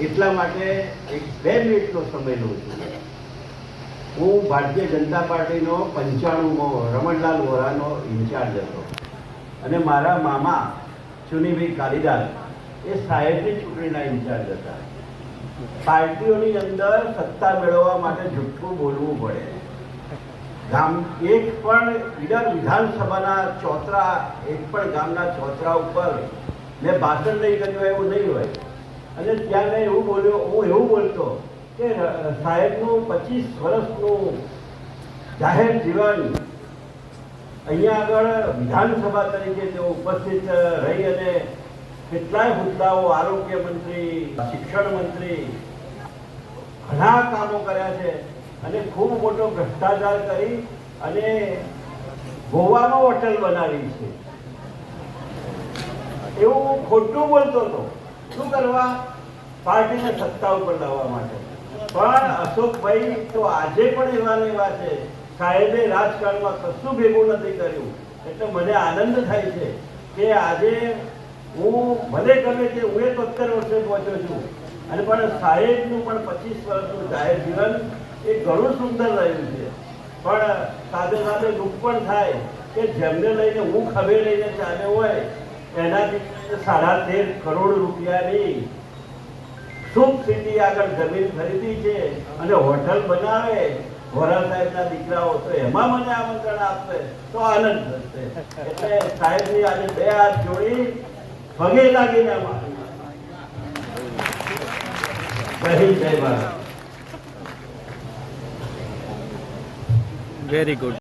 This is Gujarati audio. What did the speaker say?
એટલા માટે એક બે મિનિટનો સમય લઉં છું. હું ભારતીય જનતા પાર્ટીનો પંચાણુંમો રમણલાલ વોરાનો ઇન્ચાર્જ હતો. અને મારા મામા ચુનીભાઈ કાલિદાસ એ સાહેબની ચૂંટણીના ઇન્ચાર્જ હતા. પાર્ટીઓની અંદર સત્તા મેળવવા માટે જુઠ્ઠું બોલવું પડે. ગામ એક પણ ઈડર વિધાનસભાના ચોતરા એક પણ ગામના ચોતરા ઉપર મેં ભાષણ નહીં કર્યું એવું નહીં હોય. અને ત્યાં મેં એવું બોલ્યો, હું એવું બોલતો કે સાહેબનું પચીસ વર્ષનું જાહેર જીવન અહીંયા આગળ વિધાનસભા તરીકે તેઓ ઉપસ્થિત રહી અને કેટલાય મુદ્દાઓ આરોગ્ય મંત્રી, શિક્ષણ મંત્રી, ઘણા કામો કર્યા છે અને ખૂબ મોટો ભ્રષ્ટાચાર કરી અને ગોવાનો હોટલ બનાવી છે. એવું ખોટું બોલતો હતો. શું કરવા? પાર્ટીને સત્તા ઉપર લાવવા માટે. પણ અશોકભાઈ, તો આજે પણ એવા એવા છે. સાહેબે રાજકારણમાં કશું ભેગું નથી કર્યું. એટલે મને આનંદ થાય છે કે આજે હું, ભલે ગમે તે હું એ તોતેર વર્ષે પહોંચ્યો છું, અને પણ સાહેબનું પણ પચીસ વર્ષનું જાહેર જીવન એ ઘણું સુંદર રહ્યું છે. પણ સાથે સાથે દુઃખ પણ થાય કે જેમને લઈને હું ખભે લઈને ચાલ્યો હોય એનાથી સાડા તેર કરોડ રૂપિયાની શુભ સિટી આગળ જમીન ખરીદી છે અને હોટલ બનાવે. વોરા સાહેબના દીકરાઓ તો એમાં મને આમંત્રણ આપશે. તો આનંદ થશે. એટલે સાહેબની આજે બે હાથ જોડી પગે લાગીને જય ભારત. Very good